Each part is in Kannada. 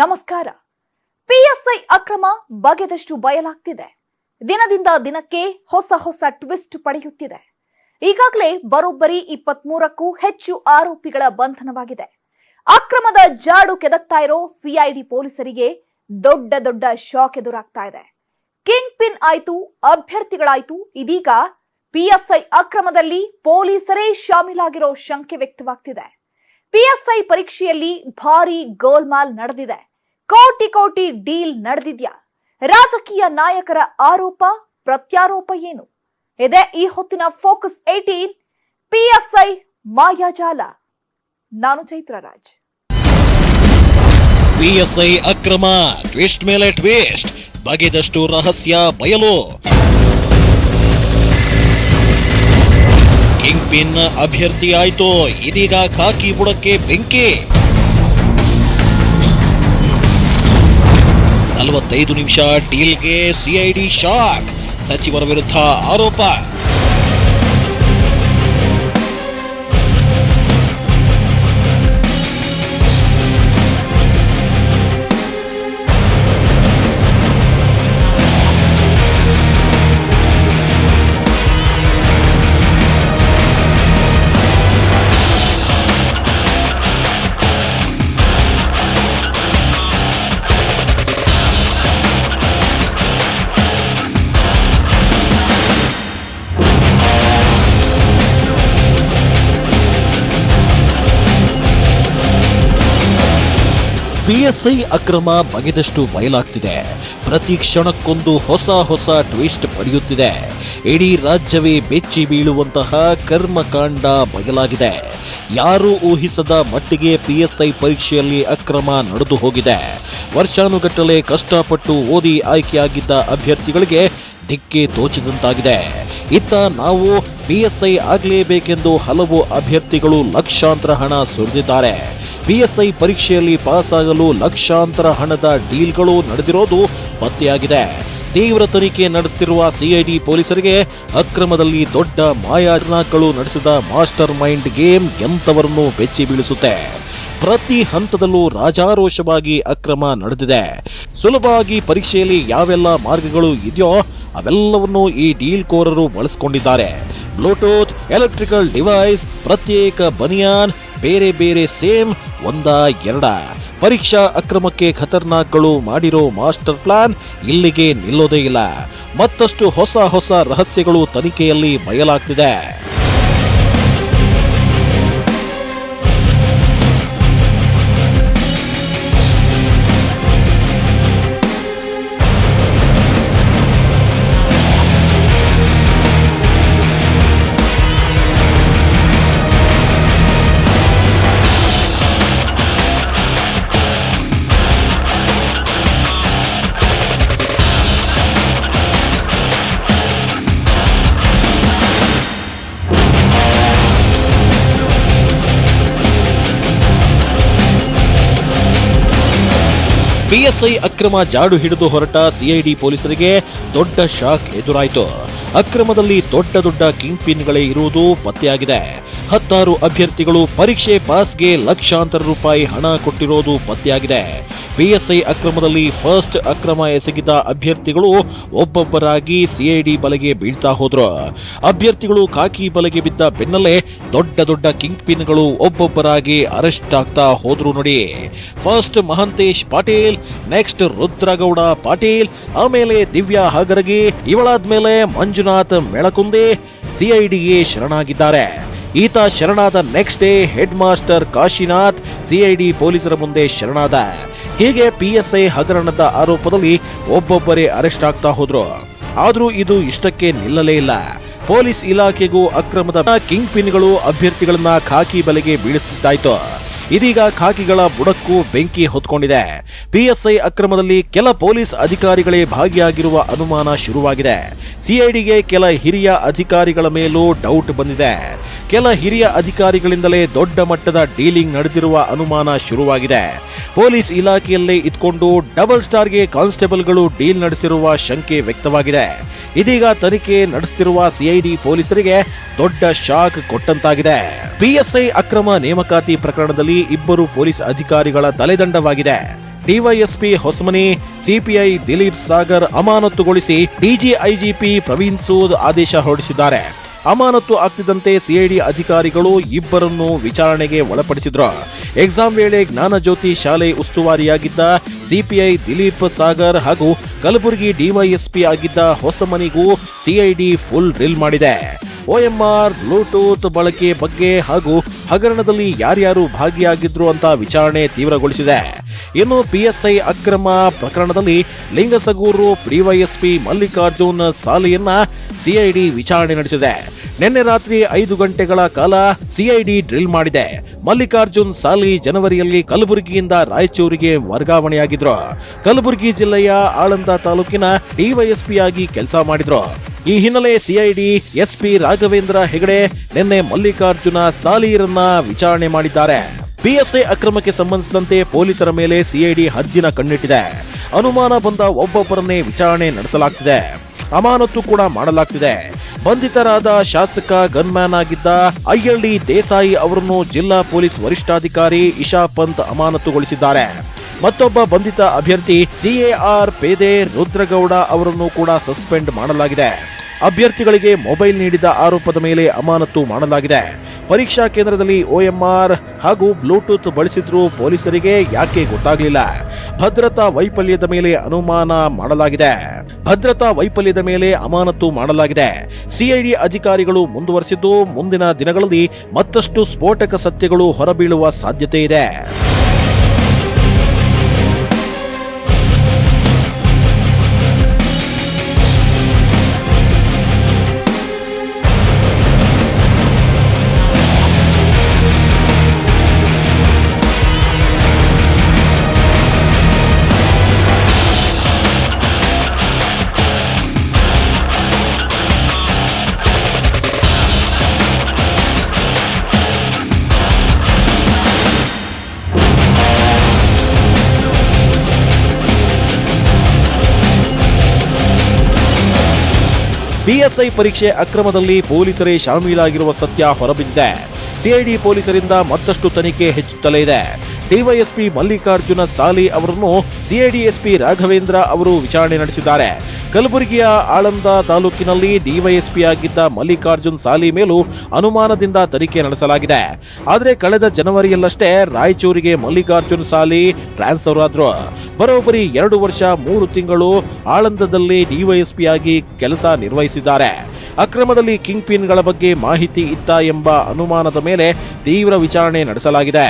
ನಮಸ್ಕಾರ. ಪಿಎಸ್ಐ ಅಕ್ರಮ ಬಗೆದಷ್ಟು ಬಯಲಾಗ್ತಿದೆ. ದಿನದಿಂದ ದಿನಕ್ಕೆ ಹೊಸ ಹೊಸ ಟ್ವಿಸ್ಟ್ ಪಡೆಯುತ್ತಿದೆ. ಈಗಾಗಲೇ ಬರೋಬ್ಬರಿ ಇಪ್ಪತ್ಮೂರಕ್ಕೂ ಹೆಚ್ಚು ಆರೋಪಿಗಳ ಬಂಧನವಾಗಿದೆ. ಅಕ್ರಮದ ಜಾಡು ಕೆದಕ್ತಾ ಇರೋ ಸಿಐಡಿ ಪೊಲೀಸರಿಗೆ ದೊಡ್ಡ ದೊಡ್ಡ ಶಾಕ್ ಎದುರಾಗ್ತಾ ಇದೆ. ಕಿಂಗ್ ಪಿನ್ ಆಯ್ತು, ಅಭ್ಯರ್ಥಿಗಳಾಯ್ತು, ಇದೀಗ ಪಿಎಸ್ಐ ಅಕ್ರಮದಲ್ಲಿ ಪೊಲೀಸರೇ ಶಾಮೀಲಾಗಿರೋ ಶಂಕೆ ವ್ಯಕ್ತವಾಗ್ತಿದೆ. ಪಿಎಸ್ಐ ಪರೀಕ್ಷೆಯಲ್ಲಿ ಭಾರಿ ಗೋಲ್ಮಾಲ್ ನಡೆದಿದೆ. ಕೋಟಿ ಕೋಟಿ ಡೀಲ್ ನಡೆದಿದ್ಯಾ? ರಾಜಕೀಯ ನಾಯಕರ ಆರೋಪ, ಪ್ರತ್ಯಾರೋಪ ಏನು? ಇದೆ ಈ ಹೊತ್ತಿನ ಫೋಕಸ್ ಏಟೀನ್ ಪಿಎಸ್ಐ ಮಾಯಾಜಾಲ. ನಾನು ಚೈತ್ರ ರಾಜ್ ಪಿಎಸ್ಐ ಅಕ್ರಮ ಟ್ವಿಸ್ಟ್ ಮೇಲೆ ಟ್ವಿಸ್ಟ್ ಬಗೆದಷ್ಟು ರಹಸ್ಯ ಬಯಲು. ಕಿಂಗ್ ಪಿನ್ ಅಭ್ಯರ್ಥಿ ಆಯ್ತು ಇದೀಗ ಖಾಕಿ ಬುಡಕ್ಕೆ ಬೆಂಕಿ. ನಲವತ್ತೈದು ನಿಮಿಷ ಡೀಲ್ಗೆ ಸಿಐಡಿ ಶಾಕ್. ಸಚಿವರ ವಿರುದ್ಧ ಆರೋಪ. ಪಿಎಸ್ಐ ಅಕ್ರಮ ಬಗೆದಷ್ಟು ಬಯಲಾಗ್ತಿದೆ. ಪ್ರತಿ ಕ್ಷಣಕ್ಕೊಂದು ಹೊಸ ಹೊಸ ಟ್ವಿಸ್ಟ್ ಪಡೆಯುತ್ತಿದೆ. ಇಡೀ ರಾಜ್ಯವೇ ಬೆಚ್ಚಿ ಬೀಳುವಂತಹ ಕರ್ಮಕಾಂಡ ಬಯಲಾಗಿದೆ. ಯಾರೂ ಊಹಿಸದ ಮಟ್ಟಿಗೆ ಪಿಎಸ್ಐ ಪರೀಕ್ಷೆಯಲ್ಲಿ ಅಕ್ರಮ ನಡೆದು ಹೋಗಿದೆ. ವರ್ಷಾನುಗಟ್ಟಲೆ ಕಷ್ಟಪಟ್ಟು ಓದಿ ಆಯ್ಕೆಯಾಗಿದ್ದ ಅಭ್ಯರ್ಥಿಗಳಿಗೆ ದಿಕ್ಕೆ ತೋಚಿದಂತಾಗಿದೆ. ಇತ್ತ ನಾವು ಪಿಎಸ್ಐ ಆಗಲೇಬೇಕೆಂದು ಹಲವು ಅಭ್ಯರ್ಥಿಗಳು ಲಕ್ಷಾಂತರ ಹಣ ಸುರಿದಿದ್ದಾರೆ. ಪಿಎಸ್ಐ ಪರೀಕ್ಷೆಯಲ್ಲಿ ಪಾಸಾಗಲು ಲಕ್ಷಾಂತರ ಹಣದ ಡೀಲ್ಗಳು ನಡೆದಿರೋದು ಪತ್ತೆಯಾಗಿದೆ. ತೀವ್ರ ತನಿಖೆ ನಡೆಸುತ್ತಿರುವ ಸಿಐಡಿ ಪೊಲೀಸರಿಗೆ ಅಕ್ರಮದಲ್ಲಿ ದೊಡ್ಡ ಮಾಯಾಜನಗಳು ನಡೆಸಿದ ಮಾಸ್ಟರ್ ಮೈಂಡ್ ಗೇಮ್ ಎಂಥವರನ್ನು ಬೆಚ್ಚಿ ಬೀಳಿಸುತ್ತೆ. ಪ್ರತಿ ಹಂತದಲ್ಲೂ ರಾಜಾರೋಷವಾಗಿ ಅಕ್ರಮ ನಡೆದಿದೆ. ಸುಲಭವಾಗಿ ಪರೀಕ್ಷೆಯಲ್ಲಿ ಯಾವೆಲ್ಲ ಮಾರ್ಗಗಳು ಇದೆಯೋ ಅವೆಲ್ಲವನ್ನು ಈ ಡೀಲ್ ಕೋರರು ಬಳಸಿಕೊಂಡಿದ್ದಾರೆ. ಬ್ಲೂಟೂತ್, ಎಲೆಕ್ಟ್ರಿಕಲ್ ಡಿವೈಸ್, ಪ್ರತ್ಯೇಕ ಬನಿಯಾನ್ ಬೇರೆ ಬೇರೆ ಸೇಮ್ ಒಂದ ಎರಡ. ಪರೀಕ್ಷಾ ಅಕ್ರಮಕ್ಕೆ ಖತರ್ನಾಕ್ಗಳು ಮಾಡಿರೋ ಮಾಸ್ಟರ್ ಪ್ಲಾನ್ ಇಲ್ಲಿಗೆ ನಿಲ್ಲೋದೇ ಇಲ್ಲ. ಮತ್ತಷ್ಟು ಹೊಸ ಹೊಸ ರಹಸ್ಯಗಳು ತನಿಖೆಯಲ್ಲಿ ಬಯಲಾಗ್ತಿದೆ. ಪಿಎಸ್ಐ ಅಕ್ರಮ ಜಾಡು ಹಿಡಿದು ಹೊರಟ ಸಿಐಡಿ ಪೊಲೀಸರಿಗೆ ದೊಡ್ಡ ಶಾಕ್ ಎದುರಾಯಿತು. ಅಕ್ರಮದಲ್ಲಿ ದೊಡ್ಡ ದೊಡ್ಡ ಕಿಂಗ್ ಪಿನ್ಗಳೇ ಇರುವುದು ಪತ್ತೆಯಾಗಿದೆ. ಹತ್ತಾರು ಅಭ್ಯರ್ಥಿಗಳು ಪರೀಕ್ಷೆ ಪಾಸ್ಗೆ ಲಕ್ಷಾಂತರ ರೂಪಾಯಿ ಹಣ ಕೊಟ್ಟಿರೋದು ಪತ್ತೆಯಾಗಿದೆ. ಪಿಎಸ್ಐ ಅಕ್ರಮದಲ್ಲಿ ಫಸ್ಟ್ ಅಕ್ರಮ ಎಸಗಿದ ಅಭ್ಯರ್ಥಿಗಳು ಒಬ್ಬೊಬ್ಬರಾಗಿ ಸಿಐಡಿ ಬಲೆಗೆ ಬೀಳ್ತಾ ಹೋದ್ರು. ಅಭ್ಯರ್ಥಿಗಳು ಖಾಕಿ ಬಲೆಗೆ ಬಿದ್ದ ಬೆನ್ನಲ್ಲೇ ದೊಡ್ಡ ದೊಡ್ಡ ಕಿಂಗ್ ಪಿನ್ಗಳು ಒಬ್ಬೊಬ್ಬರಾಗಿ ಅರೆಸ್ಟ್ ಆಗ್ತಾ ಹೋದ್ರು ನೋಡಿ. ಫಸ್ಟ್ ಮಹಂತೇಶ್ ಪಾಟೀಲ್, ನೆಕ್ಸ್ಟ್ ರುದ್ರಗೌಡ ಪಾಟೀಲ್, ಆಮೇಲೆ ದಿವ್ಯಾ ಹಾಗರಗಿ, ಇವಳಾದ್ಮೇಲೆ ಮಂಜುನಾಥ್ ಮೆಳಕುಂದೆ ಸಿಐಡಿಗೆ ಶರಣಾಗಿದ್ದಾರೆ. ಈತ ಶರಣಾದ next day head master Kashinath CID ಪೊಲೀಸರ ಮುಂದೆ ಶರಣಾದ. ಹೀಗೆ ಪಿಎಸ್ಐ ಹಗರಣದ ಆರೋಪದಲ್ಲಿ ಒಬ್ಬೊಬ್ಬರೇ ಅರೆಸ್ಟ್ ಆಗ್ತಾ ಹೋದ್ರು. ಆದರೂ ಇದು ಇಷ್ಟಕ್ಕೆ ನಿಲ್ಲಲೇ ಇಲ್ಲ. ಪೊಲೀಸ್ ಇಲಾಖೆಗೂ ಅಕ್ರಮದ ಕಿಂಗ್ ಪಿನ್ಗಳು ಅಭ್ಯರ್ಥಿಗಳನ್ನ ಖಾಕಿ ಬಲೆಗೆ ಬೀಳಿಸಿದ್ದಾಯ್ತು ಇದೀಗ ಖಾಕಿಗಳ ಬುಡಕ್ಕೂ ಬೆಂಕಿ ಹೊತ್ಕೊಂಡಿದೆ. ಪಿಎಸ್ಐ ಅಕ್ರಮದಲ್ಲಿ ಕೆಲ ಪೊಲೀಸ್ ಅಧಿಕಾರಿಗಳೇ ಭಾಗಿಯಾಗಿರುವ ಅನುಮಾನ ಶುರುವಾಗಿದೆ. ಸಿಐಡಿಗೆ ಕೆಲ ಹಿರಿಯ ಅಧಿಕಾರಿಗಳ ಮೇಲೂ ಡೌಟ್ ಬಂದಿದೆ. ಕೆಲ ಹಿರಿಯ ಅಧಿಕಾರಿಗಳಿಂದಲೇ ದೊಡ್ಡ ಮಟ್ಟದ ಡೀಲಿಂಗ್ ನಡೆದಿರುವ ಅನುಮಾನ ಶುರುವಾಗಿದೆ. ಪೊಲೀಸ್ ಇಲಾಖೆಯಲ್ಲೇ ಇದ್ಕೊಂಡು ಡಬಲ್ ಸ್ಟಾರ್ಗೆ ಕಾನ್ಸ್ಟೇಬಲ್ಗಳು ಡೀಲ್ ನಡೆಸಿರುವ ಶಂಕೆ ವ್ಯಕ್ತವಾಗಿದೆ. ಇದೀಗ ತನಿಖೆ ನಡೆಸುತ್ತಿರುವ ಸಿಐಡಿ ಪೊಲೀಸರಿಗೆ ದೊಡ್ಡ ಶಾಕ್ ಕೊಟ್ಟಂತಾಗಿದೆ. ಪಿಎಸ್ಐ ಅಕ್ರಮ ನೇಮಕಾತಿ ಪ್ರಕರಣದಲ್ಲಿ ಇಬ್ಬರು ಪೊಲೀಸ್ ಅಧಿಕಾರಿಗಳ ತಲೆದಂಡವಾಗಿದೆ. ಡಿವೈಎಸ್ಪಿ ಹೊಸಮನಿ, ಸಿಪಿಐ ದಿಲೀಪ್ ಸಾಗರ್ ಅಮಾನತುಗೊಳಿಸಿ ಡಿಜಿಐಜಿಪಿ ಪ್ರವೀಣ್ ಸೂದ್ ಆದೇಶ ಹೊರಡಿಸಿದ್ದಾರೆ. ಅಮಾನತು ಆಗ್ತಿದ್ದಂತೆ ಸಿಐಡಿ ಅಧಿಕಾರಿಗಳು ಇಬ್ಬರನ್ನು ವಿಚಾರಣೆಗೆ ಒಳಪಡಿಸಿದ್ರು. ಎಕ್ಸಾಮ್ ವೇಳೆ ಜ್ಞಾನಜ್ಯೋತಿ ಶಾಲೆ ಉಸ್ತುವಾರಿಯಾಗಿದ್ದ ಸಿಪಿಐ ದಿಲೀಪ್ ಸಾಗರ್ ಹಾಗೂ ಕಲಬುರಗಿ ಡಿವೈಎಸ್ಪಿ ಆಗಿದ್ದ ಹೊಸಮನಿಗೂ ಸಿಐಡಿ ಫುಲ್ ಡ್ರಿಲ್ ಮಾಡಿದೆ. ಓಎಂಆರ್ ಬ್ಲೂಟೂತ್ ಬಳಕೆ ಬಗ್ಗೆ ಹಾಗೂ ಹಗರಣದಲ್ಲಿ ಯಾರ್ಯಾರು ಭಾಗಿಯಾಗಿದ್ರು ಅಂತ ವಿಚಾರಣೆ ತೀವ್ರಗೊಳಿಸಿದೆ. ಇನ್ನು ಪಿಎಸ್ಐ ಅಕ್ರಮ ಪ್ರಕರಣದಲ್ಲಿ ಲಿಂಗಸಗೂರು ಡಿವೈಎಸ್ಪಿ ಮಲ್ಲಿಕಾರ್ಜುನ್ ಸಾಲೆಯನ್ನ ಸಿಐಡಿ ವಿಚಾರಣೆ ನಡೆಸಿದೆ. ನಿನ್ನೆ ರಾತ್ರಿ ಐದು ಗಂಟೆಗಳ ಕಾಲ ಸಿಐಡಿ ಡ್ರಿಲ್ ಮಾಡಿದೆ. ಮಲ್ಲಿಕಾರ್ಜುನ್ ಸಾಲಿ ಜನವರಿಯಲ್ಲಿ ಕಲಬುರಗಿಯಿಂದ ರಾಯಚೂರಿಗೆ ವರ್ಗಾವಣೆಯಾಗಿದ್ರು. ಕಲಬುರಗಿ ಜಿಲ್ಲೆಯ ಆಳಂದ ತಾಲೂಕಿನ ಡಿವೈಎಸ್ಪಿ ಆಗಿ ಕೆಲಸ ಮಾಡಿದ್ರು. ಈ ಹಿನ್ನೆಲೆ ಸಿಐಡಿ ಎಸ್ಪಿ ರಾಘವೇಂದ್ರ ಹೆಗಡೆ ನಿನ್ನೆ ಮಲ್ಲಿಕಾರ್ಜುನ ಸಾಲಿಯರನ್ನ ವಿಚಾರಣೆ ಮಾಡಿದ್ದಾರೆ. ಪಿಎಸ್ಐ ಅಕ್ರಮಕ್ಕೆ ಸಂಬಂಧಿಸಿದಂತೆ ಪೊಲೀಸರ ಮೇಲೆ ಸಿಐಡಿ ಹದ್ದಿನ ಕಣ್ಣಿಟ್ಟಿದೆ. ಅನುಮಾನ ಬಂದ ಒಬ್ಬೊಬ್ಬರನ್ನೇ ವಿಚಾರಣೆ ನಡೆಸಲಾಗ್ತಿದೆ. ಅಮಾನತು ಕೂಡ ಮಾಡಲಾಗ್ತಿದೆ. ಬಂಧಿತರಾದ ಶಾಸಕ ಗನ್ಮ್ಯಾನ್ ಆಗಿದ್ದ ಐಎಲ್ಡಿ ದೇಸಾಯಿ ಅವರನ್ನು ಜಿಲ್ಲಾ ಪೊಲೀಸ್ ವರಿಷ್ಠಾಧಿಕಾರಿ ಇಶಾ ಪಂತ್ ಅಮಾನತುಗೊಳಿಸಿದ್ದಾರೆ. ಮತ್ತೊಬ್ಬ ಬಂಧಿತ ಅಭ್ಯರ್ಥಿ ಸಿಎಆರ್ ಪೇದೆ ರುದ್ರಗೌಡ ಅವರನ್ನು ಕೂಡ ಸಸ್ಪೆಂಡ್ ಮಾಡಲಾಗಿದೆ. ಅಭ್ಯರ್ಥಿಗಳಿಗೆ ಮೊಬೈಲ್ ನೀಡಿದ ಆರೋಪದ ಮೇಲೆ ಅಮಾನತು ಮಾಡಲಾಗಿದೆ. ಪರೀಕ್ಷಾ ಕೇಂದ್ರದಲ್ಲಿ ಓಎಂಆರ್ ಹಾಗೂ ಬ್ಲೂಟೂತ್ ಬಳಸಿದ್ರೂ ಪೊಲೀಸರಿಗೆ ಯಾಕೆ ಗೊತ್ತಾಗಲಿಲ್ಲ. ಭದ್ರತಾ ವೈಫಲ್ಯದ ಮೇಲೆ ಅನುಮಾನ ಮಾಡಲಾಗಿದೆ. ಭದ್ರತಾ ವೈಫಲ್ಯದ ಮೇಲೆ ಅಮಾನತು ಮಾಡಲಾಗಿದೆ. ಸಿಐಡಿ ಅಧಿಕಾರಿಗಳು ಮುಂದುವರೆಸಿದ್ದು ಮುಂದಿನ ದಿನಗಳಲ್ಲಿ ಮತ್ತಷ್ಟು ಸ್ಫೋಟಕ ಸತ್ಯಗಳು ಹೊರಬೀಳುವ ಸಾಧ್ಯತೆ ಇದೆ. ಪಿಎಸ್ಐ ಪರೀಕ್ಷೆ ಅಕ್ರಮದಲ್ಲಿ ಪೊಲೀಸರೇ ಶಾಮೀಲಾಗಿರುವ ಸತ್ಯ ಹೊರಬಿದ್ದಿದೆ. ಸಿಐಡಿ ಪೊಲೀಸರಿಂದ ಮತ್ತಷ್ಟು ತನಿಖೆ ಹೆಚ್ಚುತ್ತಲೇ ಇದೆ. ಡಿವೈಎಸ್ಪಿ ಮಲ್ಲಿಕಾರ್ಜುನ ಸಾಲಿ ಅವರನ್ನು ಸಿಐಡಿ ಎಸ್ಪಿ ರಾಘವೇಂದ್ರ ಅವರು ವಿಚಾರಣೆ ನಡೆಸಿದ್ದಾರೆ. ಕಲಬುರಗಿಯ ಆಳಂದ ತಾಲೂಕಿನಲ್ಲಿ ಡಿವೈಎಸ್ಪಿ ಆಗಿದ್ದ ಮಲ್ಲಿಕಾರ್ಜುನ್ ಸಾಲಿ ಮೇಲೂ ಅನುಮಾನದಿಂದ ತನಿಖೆ ನಡೆಸಲಾಗಿದೆ. ಆದರೆ ಕಳೆದ ಜನವರಿಯಲ್ಲಷ್ಟೇ ರಾಯಚೂರಿಗೆ ಮಲ್ಲಿಕಾರ್ಜುನ್ ಸಾಲಿ ಟ್ರಾನ್ಸ್ಫರ್ ಆದ್ರು. ಬರೋಬ್ಬರಿ ಎರಡು ವರ್ಷ ಮೂರು ತಿಂಗಳು ಆಳಂದದಲ್ಲಿ ಡಿವೈಎಸ್ಪಿ ಆಗಿ ಕೆಲಸ ನಿರ್ವಹಿಸಿದ್ದಾರೆ. ಅಕ್ರಮದಲ್ಲಿ ಕಿಂಗ್ ಪಿನ್ಗಳ ಬಗ್ಗೆ ಮಾಹಿತಿ ಇತ್ತ ಎಂಬ ಅನುಮಾನದ ಮೇಲೆ ತೀವ್ರ ವಿಚಾರಣೆ ನಡೆಸಲಾಗಿದೆ.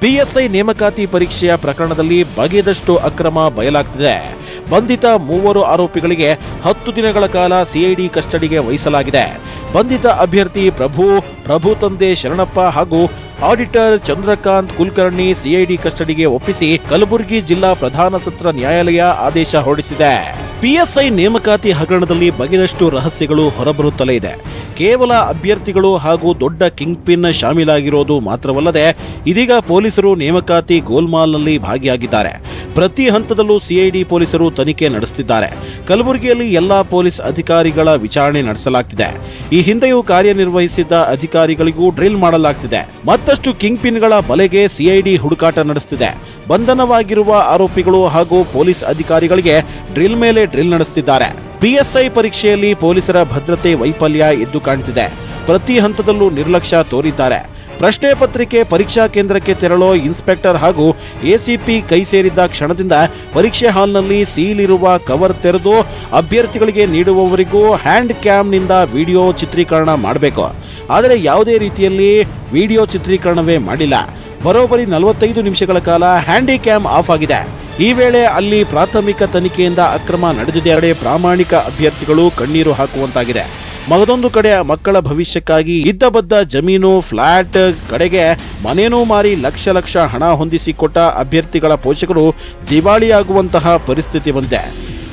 ಪಿಎಸ್ಐ ನೇಮಕಾತಿ ಪರೀಕ್ಷೆಯ ಪ್ರಕರಣದಲ್ಲಿ ಬಗೆದಷ್ಟು ಅಕ್ರಮ ಬಯಲಾಗ್ತಿದೆ. ಬಂಧಿತ ಮೂವರು ಆರೋಪಿಗಳಿಗೆ ಹತ್ತು ದಿನಗಳ ಕಾಲ ಸಿಐಡಿ ಕಸ್ಟಡಿಗೆ ವಹಿಸಲಾಗಿದೆ. ಬಂಧಿತ ಅಭ್ಯರ್ಥಿ ಪ್ರಭು ಪ್ರಭು ತಂದೆ ಶರಣಪ್ಪ ಹಾಗೂ ಆಡಿಟರ್ ಚಂದ್ರಕಾಂತ್ ಕುಲಕರ್ಣಿ ಸಿಐಡಿ ಕಸ್ಟಡಿಗೆ ಒಪ್ಪಿಸಿ ಕಲಬುರಗಿ ಜಿಲ್ಲಾ ಪ್ರಧಾನ ಸತ್ರ ನ್ಯಾಯಾಲಯ ಆದೇಶ ಹೊರಡಿಸಿದೆ. ಪಿಎಸ್ಐ ನೇಮಕಾತಿ ಹಗರಣದಲ್ಲಿ ಬಗೆದಷ್ಟು ರಹಸ್ಯಗಳು ಹೊರಬರುತ್ತಲೇ ಇದೆ. ಕೇವಲ ಅಭ್ಯರ್ಥಿಗಳು ಹಾಗೂ ದೊಡ್ಡ ಕಿಂಗ್ ಪಿನ್ ಶಾಮೀಲಾಗಿರೋದು ಮಾತ್ರವಲ್ಲದೆ ಇದೀಗ ಪೊಲೀಸರು ನೇಮಕಾತಿ ಗೋಲ್ಮಾಲ್ನಲ್ಲಿ ಭಾಗಿಯಾಗಿದ್ದಾರೆ. ಪ್ರತಿ ಹಂತದಲ್ಲೂ ಸಿಐಡಿ ಪೊಲೀಸರು ತನಿಖೆ ನಡೆಸುತ್ತಿದ್ದಾರೆ. ಕಲಬುರಗಿಯಲ್ಲಿ ಎಲ್ಲಾ ಪೊಲೀಸ್ ಅಧಿಕಾರಿಗಳ ವಿಚಾರಣೆ ನಡೆಸಲಾಗ್ತಿದೆ. ಈ ಹಿಂದೆಯೂ ಕಾರ್ಯನಿರ್ವಹಿಸಿದ್ದ ಅಧಿಕಾರಿಗಳಿಗೂ ಡ್ರಿಲ್ ಮಾಡಲಾಗ್ತಿದೆ. ಮತ್ತಷ್ಟು ಕಿಂಗ್ ಪಿನ್ಗಳ ಬಲೆಗೆ ಸಿಐಡಿ ಹುಡುಕಾಟ ನಡೆಸುತ್ತಿದೆ. ಬಂಧನವಾಗಿರುವ ಆರೋಪಿಗಳು ಹಾಗೂ ಪೊಲೀಸ್ ಅಧಿಕಾರಿಗಳಿಗೆ ಡ್ರಿಲ್ ಮೇಲೆ ಡ್ರಿಲ್ ನಡೆಸುತ್ತಿದ್ದಾರೆ. ಪಿಎಸ್ಐ ಪರೀಕ್ಷೆಯಲ್ಲಿ ಪೊಲೀಸರ ಭದ್ರತೆ ವೈಫಲ್ಯ ಎದ್ದು ಕಾಣ್ತಿದೆ. ಪ್ರತಿ ಹಂತದಲ್ಲೂ ನಿರ್ಲಕ್ಷ್ಯ ತೋರಿದ್ದಾರೆ. ಪ್ರಶ್ನೆ ಪತ್ರಿಕೆ ಪರೀಕ್ಷಾ ಕೇಂದ್ರಕ್ಕೆ ತೆರಳೋ ಇನ್ಸ್ಪೆಕ್ಟರ್ ಹಾಗೂ ಎಸಿಪಿ ಕೈ ಸೇರಿದ್ದ ಕ್ಷಣದಿಂದ ಪರೀಕ್ಷೆ ಹಾಲ್ನಲ್ಲಿ ಸೀಲ್ ಇರುವ ಕವರ್ ತೆರೆದು ಅಭ್ಯರ್ಥಿಗಳಿಗೆ ನೀಡುವವರಿಗೂ ಹ್ಯಾಂಡ್ ಕ್ಯಾಮ್ನಿಂದ ವಿಡಿಯೋ ಚಿತ್ರೀಕರಣ ಮಾಡಬೇಕು. ಆದರೆ ಯಾವುದೇ ರೀತಿಯಲ್ಲಿ ವಿಡಿಯೋ ಚಿತ್ರೀಕರಣವೇ ಮಾಡಿಲ್ಲ. ಬರೋಬ್ಬರಿ ನಲವತ್ತೈದು ನಿಮಿಷಗಳ ಕಾಲ ಹ್ಯಾಂಡಿ ಕ್ಯಾಮ್ ಆಫ್ ಆಗಿದೆ. ಈ ವೇಳೆ ಅಲ್ಲಿ ಪ್ರಾಥಮಿಕ ತನಿಖೆಯಿಂದ ಅಕ್ರಮ ನಡೆದಿದೆ. ಪ್ರಾಮಾಣಿಕ ಅಭ್ಯರ್ಥಿಗಳು ಕಣ್ಣೀರು ಹಾಕುವಂತಾಗಿದೆ. ಮಗದೊಂದು ಕಡೆ ಮಕ್ಕಳ ಭವಿಷ್ಯಕ್ಕಾಗಿ ಇದ್ದ ಬದ್ದ ಜಮೀನು ಫ್ಲಾಟ್ ಕಡೆಗೆ ಮನೇನೂ ಮಾರಿ ಲಕ್ಷ ಲಕ್ಷ ಹಣ ಹೊಂದಿಸಿಕೊಟ್ಟ ಅಭ್ಯರ್ಥಿಗಳ ಪೋಷಕರು ದಿವಾಳಿಯಾಗುವಂತಹ ಪರಿಸ್ಥಿತಿ ಬಂದಿದೆ.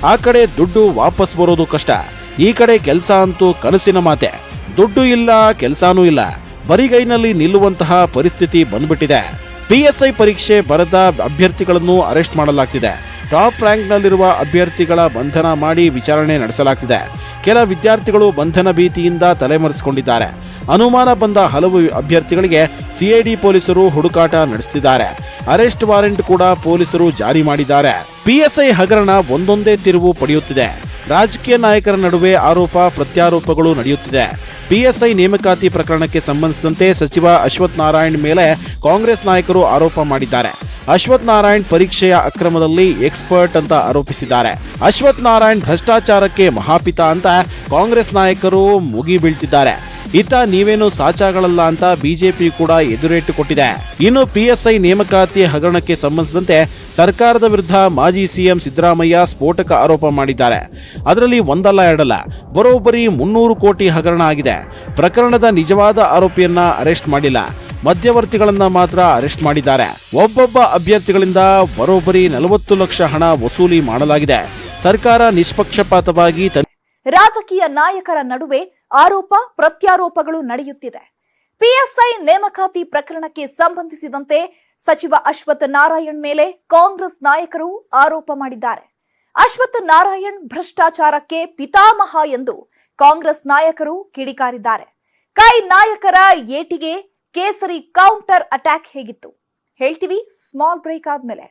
ಆ ಕಡೆ ದುಡ್ಡು ವಾಪಸ್ ಬರೋದು ಕಷ್ಟ. ಈ ಕಡೆ ಕೆಲಸ ಅಂತೂ ಕನಸಿನ ಮಾತೆ. ದುಡ್ಡು ಇಲ್ಲ, ಕೆಲಸನೂ ಇಲ್ಲ. ಬರಿಗೈನಲ್ಲಿ ನಿಲ್ಲುವಂತಹ ಪರಿಸ್ಥಿತಿ ಬಂದ್ಬಿಟ್ಟಿದೆ. ಪಿಎಸ್ಐ ಪರೀಕ್ಷೆ ಬರೆದ ಅಭ್ಯರ್ಥಿಗಳನ್ನು ಅರೆಸ್ಟ್ ಮಾಡಲಾಗ್ತಿದೆ. ಟಾಪ್ ರ್ಯಾಂಕ್ನಲ್ಲಿರುವ ಅಭ್ಯರ್ಥಿಗಳ ಬಂಧನ ಮಾಡಿ ವಿಚಾರಣೆ ನಡೆಸಲಾಗ್ತಿದೆ. ಕೆಲ ವಿದ್ಯಾರ್ಥಿಗಳು ಬಂಧನ ಭೀತಿಯಿಂದ ತಲೆಮರೆಸಿಕೊಂಡಿದ್ದಾರೆ. ಅನುಮಾನ ಬಂದ ಹಲವು ಅಭ್ಯರ್ಥಿಗಳಿಗೆ ಸಿಐಡಿ ಪೊಲೀಸರು ಹುಡುಕಾಟ ನಡೆಸುತ್ತಿದ್ದಾರೆ. ಅರೆಸ್ಟ್ ವಾರೆಂಟ್ ಕೂಡ ಪೊಲೀಸರು ಜಾರಿ ಮಾಡಿದ್ದಾರೆ. ಪಿಎಸ್ಐ ಹಗರಣ ಒಂದೊಂದೇ ತಿರುವು ಪಡೆಯುತ್ತಿದೆ. ರಾಜಕೀಯ ನಾಯಕರ ನಡುವೆ ಆರೋಪ, ಪ್ರತ್ಯಾರೋಪಗಳು ನಡೆಯುತ್ತಿದೆ. ಪಿಎಸ್ಐ ನೇಮಕಾತಿ ಪ್ರಕರಣಕ್ಕೆ ಸಂಬಂಧಿಸಿದಂತೆ ಸಚಿವ ಅಶ್ವಥ್ ನಾರಾಯಣ್ ಮೇಲೆ ಕಾಂಗ್ರೆಸ್ ನಾಯಕರು ಆರೋಪ ಮಾಡಿದ್ದಾರೆ. ಅಶ್ವಥ್ ನಾರಾಯಣ್ ಪರೀಕ್ಷೆಯ ಅಕ್ರಮದಲ್ಲಿ ಎಕ್ಸ್ಪರ್ಟ್ ಅಂತ ಆರೋಪಿಸಿದ್ದಾರೆ. ಅಶ್ವಥ್ ನಾರಾಯಣ್ ಭ್ರಷ್ಟಾಚಾರಕ್ಕೆ ಮಹಾಪಿತ ಅಂತ ಕಾಂಗ್ರೆಸ್ ನಾಯಕರು ಮುಗಿಬೀಳ್ತಿದ್ದಾರೆ ಇತ್ತ ನೀವೇನು ಸಾಚಾಗಳಲ್ಲ ಅಂತ ಬಿಜೆಪಿ ಕೂಡ ಎದುರೇಟು ಕೊಟ್ಟಿದೆ. ಇನ್ನು ಪಿಎಸ್ಐ ನೇಮಕಾತಿ ಹಗರಣಕ್ಕೆ ಸಂಬಂಧಿಸಿದಂತೆ ಸರ್ಕಾರದ ವಿರುದ್ಧ ಮಾಜಿ ಸಿಎಂ ಸಿದ್ದರಾಮಯ್ಯ ಸ್ಫೋಟಕ ಆರೋಪ ಮಾಡಿದ್ದಾರೆ. ಅದರಲ್ಲಿ ಒಂದಲ್ಲ ಎರಡಲ್ಲ, ಬರೋಬ್ಬರಿ ಮುನ್ನೂರು ಕೋಟಿ ಹಗರಣ ಆಗಿದೆ. ಪ್ರಕರಣದ ನಿಜವಾದ ಆರೋಪಿಯನ್ನ ಅರೆಸ್ಟ್ ಮಾಡಿಲ್ಲ. ಮಧ್ಯವರ್ತಿಗಳನ್ನ ಮಾತ್ರ ಅರೆಸ್ಟ್ ಮಾಡಿದ್ದಾರೆ. ಒಬ್ಬೊಬ್ಬ ಅಭ್ಯರ್ಥಿಗಳಿಂದ ಬರೋಬ್ಬರಿ ನಲವತ್ತು ಲಕ್ಷ ಹಣ ವಸೂಲಿ ಮಾಡಲಾಗಿದೆ. ಸರ್ಕಾರ ನಿಷ್ಪಕ್ಷಪಾತವಾಗಿ ರಾಜಕೀಯ ನಾಯಕರ ನಡುವೆ ಆರೋಪ, ಪ್ರತ್ಯಾರೋಪಗಳು ನಡೆಯುತ್ತಿದೆ. ಪಿಎಸ್ಐ ನೇಮಕಾತಿ ಪ್ರಕರಣಕ್ಕೆ ಸಂಬಂಧಿಸಿದಂತೆ ಸಚಿವ ಅಶ್ವಥ್ ನಾರಾಯಣ್ ಮೇಲೆ ಕಾಂಗ್ರೆಸ್ ನಾಯಕರು ಆರೋಪ ಮಾಡಿದ್ದಾರೆ. ಅಶ್ವಥ್ ನಾರಾಯಣ್ ಭ್ರಷ್ಟಾಚಾರಕ್ಕೆ ಪಿತಾಮಹ ಎಂದು ಕಾಂಗ್ರೆಸ್ ನಾಯಕರು ಕಿಡಿಕಾರಿದ್ದಾರೆ. ಕೈ ನಾಯಕರ ಏಟಿಗೆ ಕೇಸರಿ ಕೌಂಟರ್ ಅಟ್ಯಾಕ್ ಹೇಗಿತ್ತು ಹೇಳ್ತೀವಿ ಸ್ಮಾಲ್ ಬ್ರೇಕ್ ಆದ್ಮೇಲೆ